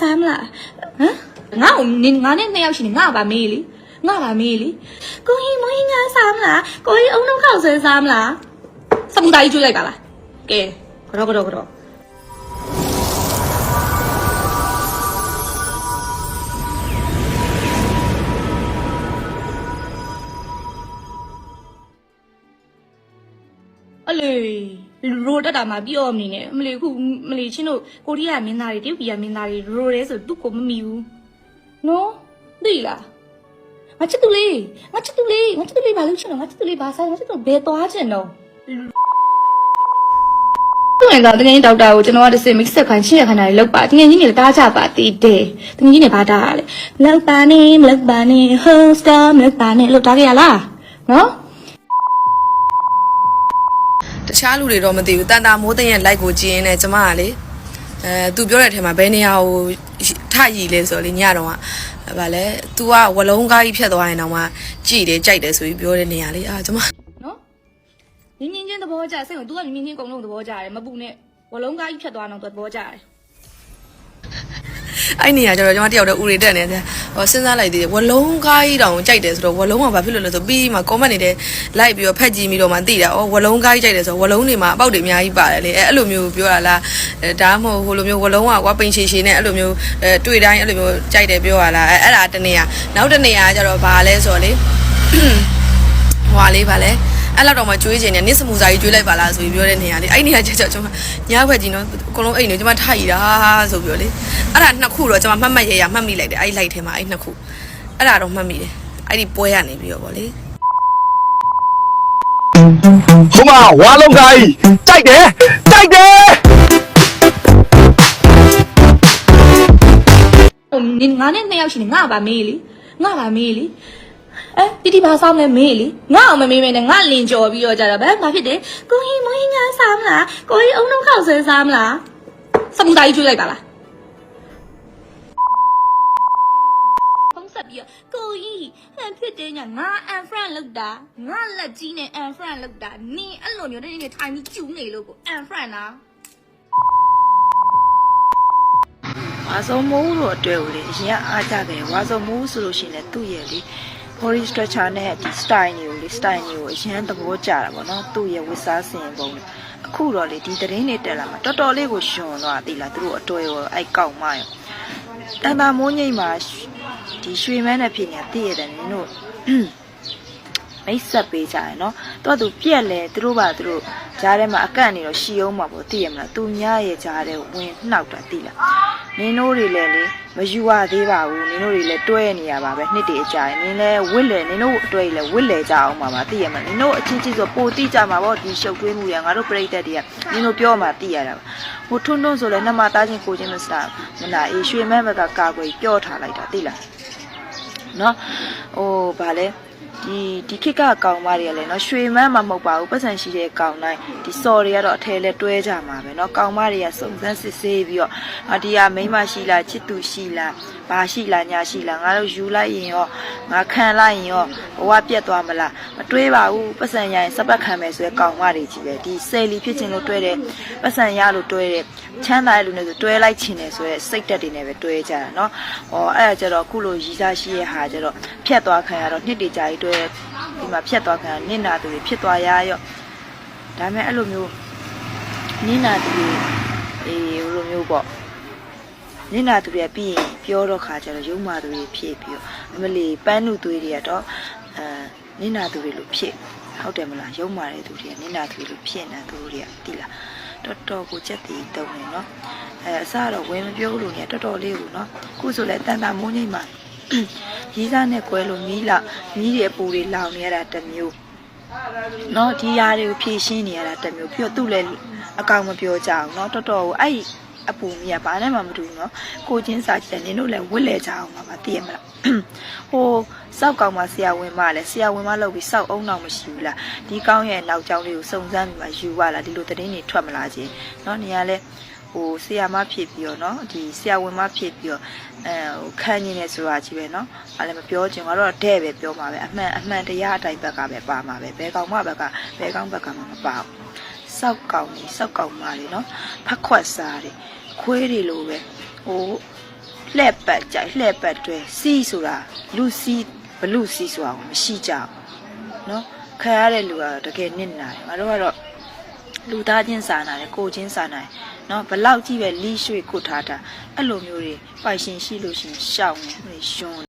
စားမလားဟမ်ငါ့ကိုနင်ငါနဲ့နှစ်ယောက်ရှိနေငါကပါမေးလေငါကပါမေးလေကိုကြီးမွေးငါစားမလားကိုကြီးအုံလုံးခောက်ဆွဲစားမလားစမူတာကြီးကျွေးလိုက်ပါလားကဲကတော့ကတော့ကတော့ ရိုတက်တာမှပြောမနေနဲ့မလီခုမလီချင်းတို့ကိုရီးယားမင်းသားတွေတရုတ်ပြည်ကမင်းသားတွေရိုရဲဆိုသူ့ကိုမမီဘူးနော်သိလားငါချစ်သူလေးငါချစ်သူလေးငါချစ်သူလေးဘာလို့ချင်တော့ငါချစ်သူလေးဘာဆိုင်ငါချစ်သူဘယ်သွားချင်တော့သူ့ငယ်ကတကယ်ဒေါက်တာကိုကျွန်တော်ကတစ်စင် mix ဆက်ခိုင်းချင်းရခဏလေးလောက်ပါတကယ်ကြီးနေတားကြပါတည်တယ်တကယ်ကြီးနေဘာတားလဲလောက်ပါနေမလောက်ပါနေ hoster မလောက်ပါနေလောက်တားကြရလားနော် တခြားလူတွေတော့မသိဘူးတန်တာမိုးသိန်းရဲ့ like ကိုကြည့်ရင်းနဲ့ကျမကလေအဲသူပြောတဲ့အထက်မှာဘယ်နေရာကိုထရည်လဲဆိုတော့လေညတော့ကဗာလဲ तू ကဝလုံးကားကြီးဖြတ်သွားရင်တော့မှကြည်တယ်ကြိုက်တယ်ဆိုပြီးပြောတဲ့နေရာလေးအာကျမ နော်ငင်းငင်းချင်းသဘောကျစိတ်ကို तू ကငင်းငင်းကုံလုံးသဘောကျတယ်မပူနဲ့ဝလုံးကားကြီးဖြတ်သွားတော့ तू သဘောကျတယ် အဲ့နေရာကျတော့ကျမတယောက်တည်းဥရီတက်နေတယ်ဟောစဉ်းစားလိုက်သေးတယ်ဝလုံးကားကြီးတောင်ကြိုက်တယ်ဆိုတော့ဝလုံးကဘာဖြစ်လို့လဲဆိုပြီးမှ comment နေတဲ့ like ပြီးတော့ဖက်ကြည့်ပြီးတော့မှသိတာဩဝလုံးကားကြီးကြိုက်တယ်ဆိုတော့ဝလုံးတွေမှာအပေါက်တွေအများကြီးပါတယ်လေအဲအဲ့လိုမျိုးပြောတာလားအဲဒါမှမဟုတ်ဟိုလိုမျိုးဝလုံးကကွာပိန်ရှည်ရှည်နဲ့အဲ့လိုမျိုးအဲတွေ့တိုင်းအဲ့လိုမျိုးကြိုက်တယ်ပြောတာလားအဲအဲ့ဒါတနေရာနောက်တနေရာကျတော့ဘာလဲဆိုတော့လေဟွာလေးပါလဲ အဲ့လောက်တော့မှကျွေးခြင်းနဲ့နစ်စမူစာကြီးကျွေးလိုက်ပါလားဆိုပြီးပြောတဲ့နေရာလေးအဲ့နေရာကျတော့ကျွန်မညဘက်ကြီးနော်အကုန်လုံးအိတ်နေကျွန်မထိုက်ရတာဆိုပြီးတော့လေအဲ့ဒါနှစ်ခုတော့ကျွန်မမှတ်မှတ်ရရမှတ်မိလိုက်တယ်အဲ့ဒီလိုက်ထဲမှာအဲ့နှစ်ခုအဲ့ဒါတော့မှတ်မိတယ်အဲ့ဒီပွဲရနေပြီးတော့ဗောလေဟိုမှာဝါလုံးကိုင်းကြိုက်တယ်ကြိုက်တယ်ဟိုနင်ငါနဲ့နှစ်ယောက်ရှိနေငါကပါမေးလေငါကပါမေးလေ အဲတီတီဘာစားမလဲမေးလေငါအောင်မမေးမဲနဲ့ငါလင်ကြော်ပြီးတော့ကြတာဗဲဘာဖြစ်တယ်ကိုကြီးမွေးငါစားမလားကိုကြီးအုံလုံးခောက်ဆွဲစားမလားစမူတာကြီးကျွေးလိုက်ပါလားဖုံးဆက်ပြီးတော့ကိုကြီးဟန်ဖြစ်တယ်ညာငါ unfriend လောက်တာငါလက်ကြီးနဲ့ unfriend လောက်တာနင်အဲ့လိုမျိုးတည်းနေထိုင်ပြီးကျူနေလို့ကို unfriend လားဝါစုံမိုးတို့အတွက်ကိုလေအရင်ကအားကြခဲ့တယ်ဝါစုံမိုးဆိုလို့ရှိရင်လည်းသူ့ရဲ့လေ body structure နဲ့ဒီ style တွေကိုလေ style တွေကိုအရင်သဘောကျတာပေါ့နော်သူ့ရဲ့ဝတ်စားစင်ပုံတွေအခုတော့လေဒီသတင်းတွေတက်လာမှာတော်တော်လေးကိုရှင်သွားသေးလားသူတို့အတွေ့ရောအဲ့ကောက်မရောတန်တာမိုးငိမ့်မှာဒီရွှေမန်းနဲ့ဖြစ်နေတာသိရတယ်နင်တို့မိတ်ဆက်ပေးကြရယ်နော်တော့သူပြက်လဲသူတို့ပါသူတို့ကြားထဲမှာအကန့်နေတော့ရှီအောင်မှာပေါ့သိရမလားသူညရဲ့ကြားထဲဝင်နှောက်တာသိလား နင်တို့တွေလည်းလေမယူရသေးပါဘူးနင်တို့တွေလည်းတွဲနေရပါပဲနှစ်တည်းအကြာရင်နင်လည်းဝစ်လေနင်တို့အတွဲလည်းဝစ်လေကြအောင်ပါပါသိရမလားနင်တို့အချင်းချင်းဆိုပိုတိကြမှာပေါ့ဒီရှုပ်ထွေးမှုရငါတို့ပြိတ္တတွေကနင်တို့ပြောမှသိရတာပါဟိုထွန်းထွန်းဆိုလည်းနှမသားချင်းကိုချင်းမစားမနာအေးရွှေမဲဘက်ကကာကွယ်ပြောထားလိုက်တာသိလားနော်ဟိုဗာလဲ ဒီဒီခစ်ကကောင်မတွေကလည်းနော်ရွှေမန်းမှမဟုတ်ပါဘူးပတ်စံရှိတဲ့ကောင်တိုင်းဒီစော်တွေကတော့အထဲလဲတွဲကြမှာပဲနော်ကောင်မတွေကစုံစမ်းစစ်ဆေးပြီးတော့ဟာဒီကမိန်းမရှိလားချစ်သူရှိလားဘာရှိလားညာရှိလားငါတို့ယူလိုက်ရင်ရောငါခံလိုက်ရင်ရောဘဝပြတ်သွားမလားမတွေးပါဘူးပတ်စံရရင်စပတ်ခံမယ်ဆိုရဲကောင်မတွေကြီးပဲဒီဆယ်လီဖြစ်ခြင်းလို့တွဲတယ်ပတ်စံရလို့တွဲတယ်ချမ်းသာတဲ့လူနဲ့ဆိုတွဲလိုက်ခြင်းတယ်ဆိုရဲစိတ်တက်တွေနဲ့ပဲတွဲကြတာနော်ဟောအဲ့ဒါကြတော့အခုလိုရီစားရှိရဲ့ဟာကြတော့ဖြတ်သွားခံရတော့နှစ်တကြာကြီးတွဲဒီမှာဖြတ်သွားခံရနင့်နာသူတွေဖြစ်သွားရရော့ဒါပေမဲ့အဲ့လိုမျိုးနင့်နာသူတွေအေးဟိုလိုမျိုးပေါ့နင့်နာသူတွေကပြီးရင်ပြောတော့ခါကျတော့ရုံမာသူတွေဖြစ်ပြီးတော့အမလီပန်းနုသွေးတွေကတော့အဲနင့်နာသူတွေလို့ဖြစ်ဟုတ်တယ်မလားရုံမာတဲ့သူတွေကနင့်နာသူတွေလို့ဖြစ်နေသူတွေကတိလားတော်တော်ကိုချက်တည်တုံးနေနော်အဲအစတော့ဝင်မပြောလို့နေတော်တော်လေးကိုနော်ခုဆိုလဲတန်တာမိုးငိမ့်မှာ ရီးစားနဲ့ကွဲလို့မီးလာမီးတွေအပူတွေလောင်နေရတာတစ်မျိုးเนาะဒီຢာတွေကိုဖြည့်ရှင်းနေရတာတစ်မျိုးပြီးတော့သူ့လည်းအကောင်မပြောကြအောင်เนาะတော်တော်ကိုအဲ့အပူမီးကဘာနဲ့မှမတူဘူးเนาะကိုချင်းစားကြည့်တယ်နင်တို့လည်းဝစ်လဲကြအောင်ပါပါသိရမလားဟိုစောက်ကောင်မဆရာဝန်မလည်းဆရာဝန်မလုပ်ပြီးစောက်အုံနောက်မရှိဘူးလားဒီကောင်းရဲ့နောက်ကျောင်းလေးကိုစုံစမ်းပြီးမှယူရလားဒီလိုသတင်းတွေထွက်မလာခြင်းเนาะနေရာလဲ ဟိုဆရာမဖြစ်ပြီးတော့เนาะဒီဆရာဝန်မဖြစ်ပြီးတော့အဲဟိုခန်းနေနေဆိုတာကြီးပဲเนาะအဲ့လည်းမပြောချင်ဘူးတော့တဲ့ပဲပြောမှာပဲအမှန်အမှန်တရားအတိုင်းဘက်ကပဲပါမှာပဲဘယ်ကောင်မှဘက်ကဘယ်ကောင်ဘက်ကမှမပါဘူးစောက်ကောင်ကြီးစောက်ကောင်မတွေเนาะဖက်ခွက်စားတွေခွေးတွေလိုပဲဟို လှည့်ပတ်ကြိုက်လှည့်ပတ်တွဲစီးဆိုတာလူစီးဘလူစီးဆိုတာကိုမရှိကြဘူးเนาะခံရတဲ့လူကတော့တကယ်နစ်နာတယ်ငါတို့ကတော့ လူသားချင်းစာနာတယ်ကိုချင်းစာနာတယ်နော်ဘလောက်ကြီးပဲလိရွှေခုထားတာအဲ့လိုမျိုးတွေပိုက်ရှင်ရှိလို့ရှင်ရှောက်နေရွှွန်